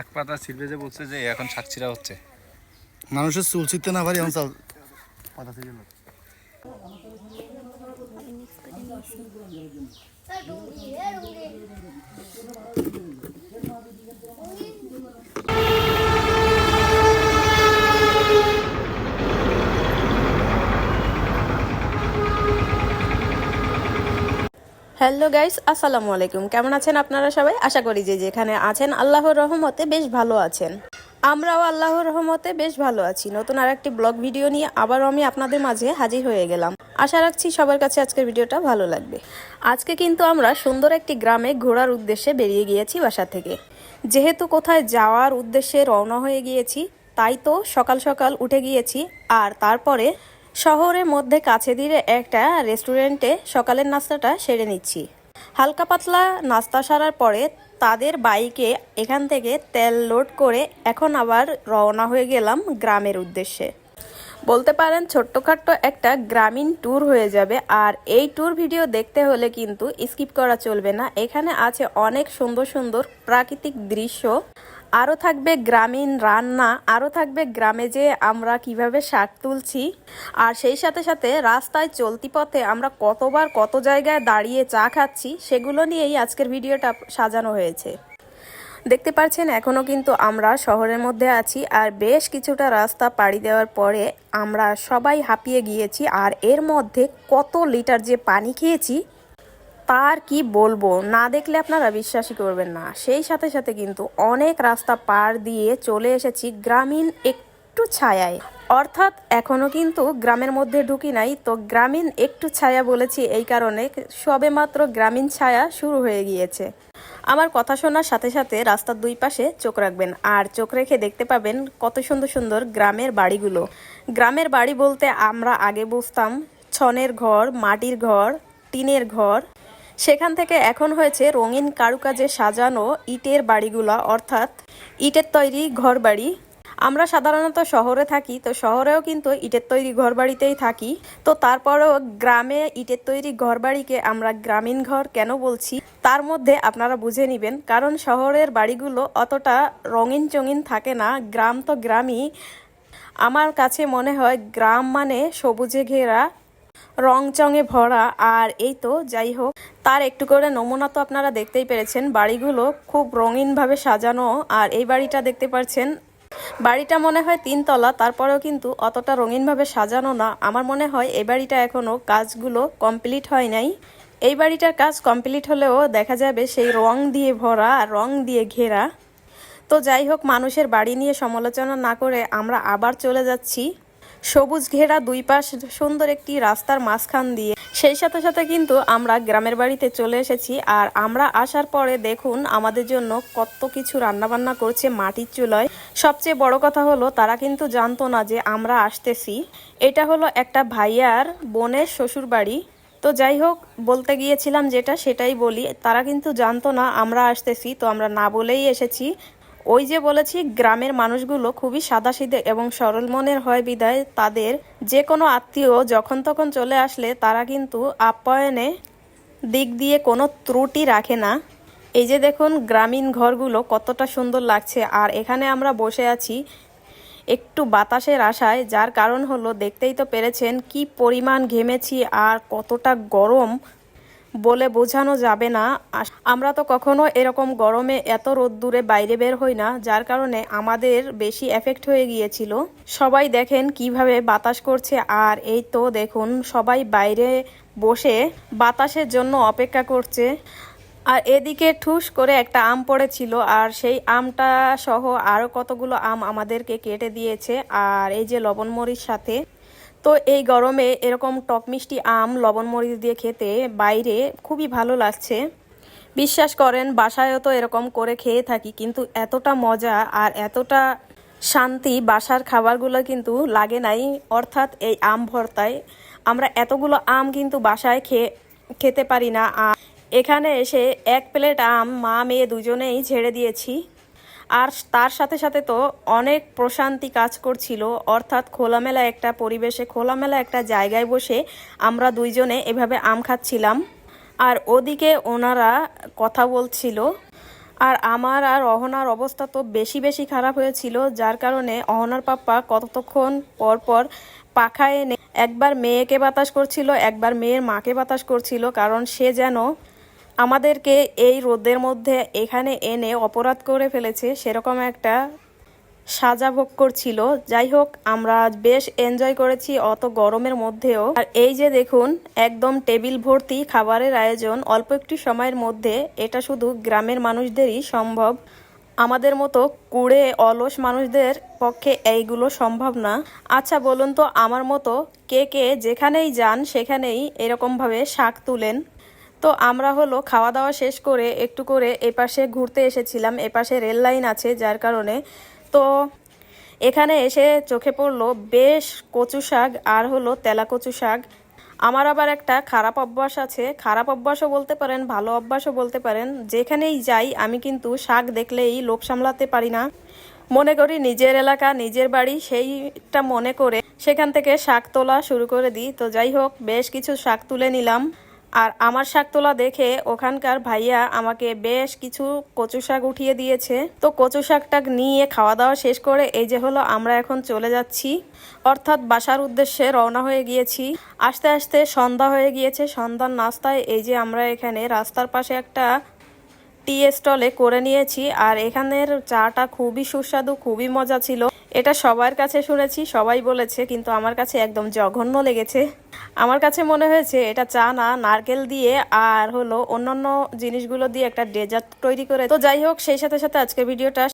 শাক পাতা ছিলবে যে বলছে যে এখন শাক ছিঁড়া হচ্ছে মানুষের চুল ছিঁড়তে না পারি এখন চাল পাতা ছিঁড়ে না। হ্যালো গাইস, আসসালামু আলাইকুম। কেমন আছেন আপনারা সবাই? আশা করি যে যেখানে আছেন, আল্লাহর রহমতে বেশ ভালো আছেন। আমরাও আল্লাহর রহমতে বেশ ভালো আছি। নতুন আর একটি ব্লগ ভিডিও নিয়ে আবারও আমি আপনাদের মাঝে হাজির হয়ে গেলাম। আশা রাখছি সবার কাছে আজকের ভিডিওটা ভালো লাগবে। আজকে কিন্তু আমরা সুন্দর একটি গ্রামে ঘোরার উদ্দেশ্যে বেরিয়ে গিয়েছি বাসা থেকে। যেহেতু কোথায় যাওয়ার উদ্দেশ্যে রওনা হয়ে গিয়েছি, তাই তো সকাল সকাল উঠে গিয়েছি। আর তারপরে শহরের মধ্যে কাছে দিয়ে একটা রেস্টুরেন্টে সকালের নাস্তাটা সেরে নিচ্ছি। হালকা পাতলা নাস্তা সারার পরে তাদের বাইকে এখান থেকে তেল লোড করে এখন আবার রওনা হয়ে গেলাম গ্রামের উদ্দেশ্যে। বলতে পারেন ছোট্টখাট্ট একটা গ্রামীণ ট্যুর হয়ে যাবে আর এই ট্যুর ভিডিও দেখতে হলে কিন্তু স্কিপ করা চলবে না। এখানে আছে অনেক সুন্দর সুন্দর প্রাকৃতিক দৃশ্য আরও থাকবে গ্রামীণ রান্না আরও থাকবে গ্রামে যে আমরা কীভাবে শাক তুলছি, আর সেই সাথে সাথে রাস্তায় চলতি পথে আমরা কতবার কত জায়গায় দাঁড়িয়ে চা খাচ্ছি, সেগুলো নিয়েই আজকের ভিডিওটা সাজানো হয়েছে। দেখতে পাচ্ছেন এখনও কিন্তু আমরা শহরের মধ্যে আছি, আর বেশ কিছুটা রাস্তা পাড়ি দেওয়ার পরে আমরা সবাই হাঁপিয়ে গিয়েছি, আর এর মধ্যে কত লিটার যে পানি খেয়েছি তার কি বলব? না দেখলে আপনারা বিশ্বাসই করবেন না। সেই সাথে সাথে কিন্তু অনেক রাস্তা পার দিয়ে চলে এসেছি গ্রামীণ একটু ছায়ায়। অর্থাৎ এখনও কিন্তু গ্রামের মধ্যে ঢুকি নাই। তো গ্রামীণ একটু ছায়া বলেছি এই কারণে সবেমাত্র গ্রামীণ ছায়া শুরু হয়ে গিয়েছে। আমার কথা শোনার সাথে সাথে রাস্তার দুই পাশে চোখ রাখবেন আর চোখ রেখে দেখতে পাবেন কত সুন্দর সুন্দর গ্রামের বাড়িগুলো। গ্রামের বাড়ি বলতে আমরা আগে বুঝতাম, ছনের ঘর, মাটির ঘর, টিনের ঘর সেখান থেকে এখন হয়েছে রঙিন কারুকাজে সাজানো ইটের বাড়িগুলো, অর্থাৎ ইটের তৈরি ঘর বাড়ি আমরা সাধারণত শহরে থাকি, তো শহরেও কিন্তু ইটের তৈরি ঘর বাড়িতেই থাকি। তো তারপরেও গ্রামে ইটের তৈরি ঘর বাড়িকে আমরা গ্রামীণ ঘর কেন বলছি, তার মধ্যে আপনারা বুঝে নেবেন। কারণ শহরের বাড়িগুলো অতটা রঙিন চঙিন থাকে না, গ্রাম তো গ্রামই। আমার কাছে মনে হয় গ্রাম মানে সবুজে ঘেরা রং চঙে ভরা। আর এই তো, যাই হোক, তার একটু করে নমুনা তো আপনারা দেখতেই পেরেছেন। বাড়িগুলো খুব রঙিনভাবে সাজানো। আর এই বাড়িটা দেখতে পাচ্ছেন, বাড়িটা মনে হয় তিনতলা, তারপরেও কিন্তু অতটা রঙিনভাবে সাজানো না। আমার মনে হয় এই বাড়িটা এখনও কাজগুলো কমপ্লিট হয় নাই। এই বাড়িটার কাজ কমপ্লিট হলেও দেখা যাবে সেই রং দিয়ে ভরা আর রং দিয়ে ঘেরা। তো যাই হোক, মানুষের বাড়ি নিয়ে সমালোচনা না করে আমরা আবার চলে যাচ্ছি। সবুজ ঘেরা দুই পাশ সুন্দর একটি রাস্তার মাঝখান দিয়ে। সেই সাথে সাথে কিন্তু আমরা গ্রামের বাড়িতে চলে এসেছি আর আমরা আসার পরে দেখুন আমাদের জন্য কত কিছু রান্নাবান্না করছে মাটির চুলায়। সবচেয়ে বড় কথা হলো তারা কিন্তু জানতো না যে আমরা আসতেছি। এটা হলো একটা ভাইয়ার বোনের শ্বশুর বাড়ি। তো যাই হোক, বলতে গিয়েছিলাম যেটা সেটাই বলি। তারা কিন্তু জানতো না আমরা আসতেছি, তো আমরা না বলেই এসেছি। ওই যে বলেছি, গ্রামের মানুষগুলো খুবই সাদাসিধে এবং সরল মনের হয় বিদায়। তাদের যে কোনো আত্মীয় যখন তখন চলে আসলে তারা কিন্তু আপ্যায়নে দিক দিয়ে কোনো ত্রুটি রাখে না। এই যে দেখুন, গ্রামীণ ঘরগুলো কতটা সুন্দর লাগছে। আর এখানে আমরা বসে আছি একটু বাতাসের আশায়, যার কারণ হলো দেখতেই তো পেরেছেন কি পরিমাণ ঘেমেছি আর কতটা গরম। বলে বোঝানো যাবে না। আমরা তো কখনো এরকম গরমে এত রোদ্দুরে বাইরে বের হই না, যার কারণে আমাদের বেশি এফেক্ট হয়ে গিয়েছিল। সবাই দেখেন কীভাবে বাতাস করছে, আর এই তো দেখুন, সবাই বাইরে বসে বাতাসের জন্য অপেক্ষা করছে। আর এদিকে ঠুস করে একটা আম পড়েছিল, আর সেই আমটা সহ আরও কতগুলো আম আমাদেরকে কেটে দিয়েছে। আর এই যে লবণ সাথে তো এই গরমে এরকম টক মিষ্টি, আম, লবণ মরিচ দিয়ে খেতে বাইরে খুবই ভালো লাগছে। বিশ্বাস করেন, বাসায়ও তো এরকম করে খেয়ে থাকি, কিন্তু এতটা মজা আর এতটা শান্তি বাসার খাবারগুলো কিন্তু লাগে নাই। অর্থাৎ এই আম ভর্তায় আমরা এতগুলো আম কিন্তু বাসায় খেয়ে, খেতে পারি না। এখানে এসে এক প্লেট আম মা মেয়ে দুজনেই ছেড়ে দিয়েছি। আর তার সাথে সাথে তো অনেক প্রশান্তি কাজ করছিল। অর্থাৎ খোলামেলা একটা পরিবেশে, খোলামেলা একটা জায়গায় বসে আমরা দুইজনে এভাবে আম খাচ্ছিলাম। আর ওদিকে ওনারা কথা বলছিল। আর আমার আর অহনার অবস্থা তো বেশি বেশি খারাপ হয়েছিল, যার কারণে অহনার পাপ্পা কতক্ষণ পর পর পাখা এনে একবার মেয়েকে বাতাস করছিল, একবার মেয়ের মাকে বাতাস করছিল, কারণ সে যেন আমাদেরকে এই রোদের মধ্যে এখানে এনে অপরাধ করে ফেলেছে সেরকম একটা সাজা ভোগ করছিল। যাই হোক, আমরা বেশ এনজয় করেছি অত গরমের মধ্যেও। আর এই যে দেখুন, একদম টেবিল ভর্তি খাবারের আয়োজন। অল্প একটু সময়ের মধ্যে এটা শুধু গ্রামের মানুষদেরই সম্ভব। আমাদের মতো কুড়ে অলস মানুষদের পক্ষে এইগুলো সম্ভব না। আচ্ছা বলুন তো, আমার মতো কে কে যেখানেই যান, সেখানেই এরকমভাবে শাক তুলেন। তো আমরা হলো খাওয়া দাওয়া শেষ করে একটু করে এপাশে ঘুরতে এসেছিলাম, এপাশে রেল লাইন আছে যার কারণে। তো এখানে এসে চোখে পড়ল বেশ কচু শাক আর হলো তেলা কচু শাক। আমার আবার একটা খারাপ অভ্যাস আছে, খারাপ অভ্যাসও বলতে পারেন, ভালো অভ্যাসও বলতে পারেন। যেখানেই যাই, আমি কিন্তু শাক দেখলেই লোভ সামলাতে পারি না। মনে করি নিজের এলাকা, নিজের বাড়ি, সেইটা মনে করে সেখান থেকে শাক তোলা শুরু করে দিই। তো যাই হোক, বেশ কিছু শাক তুলে নিলাম। আর আমার শাক তোলা দেখে ওখানকার ভাইয়া আমাকে বেশ কিছু কচু শাক উঠিয়ে দিয়েছে। তো কচু শাকটা নিয়ে খাওয়া দাওয়া শেষ করে এই যে হলো আমরা এখন চলে যাচ্ছি। অর্থাৎ বাসার উদ্দেশ্যে রওনা হয়ে গিয়েছি। আস্তে আস্তে সন্ধ্যা হয়ে গিয়েছে। সন্ধ্যার নাস্তায় এই যে আমরা এখানে রাস্তার পাশে একটা টি স্টলে করে নিয়েছি। আর এখানের চাটা খুবই সুস্বাদু, খুবই মজা ছিল। এটা সবার কাছে শুনেছি, সবাই বলেছে, কিন্তু আমার কাছে একদম জঘন্য লেগেছে। আমার কাছে মনে হয়েছে এটা চা না, নারকেল দিয়ে আর হলো অন্যান্য জিনিসগুলো দিয়ে একটা ডেজার্ট তৈরি করে। তো যাই হোক, সেই সাথে সাথে আজকে ভিডিওটা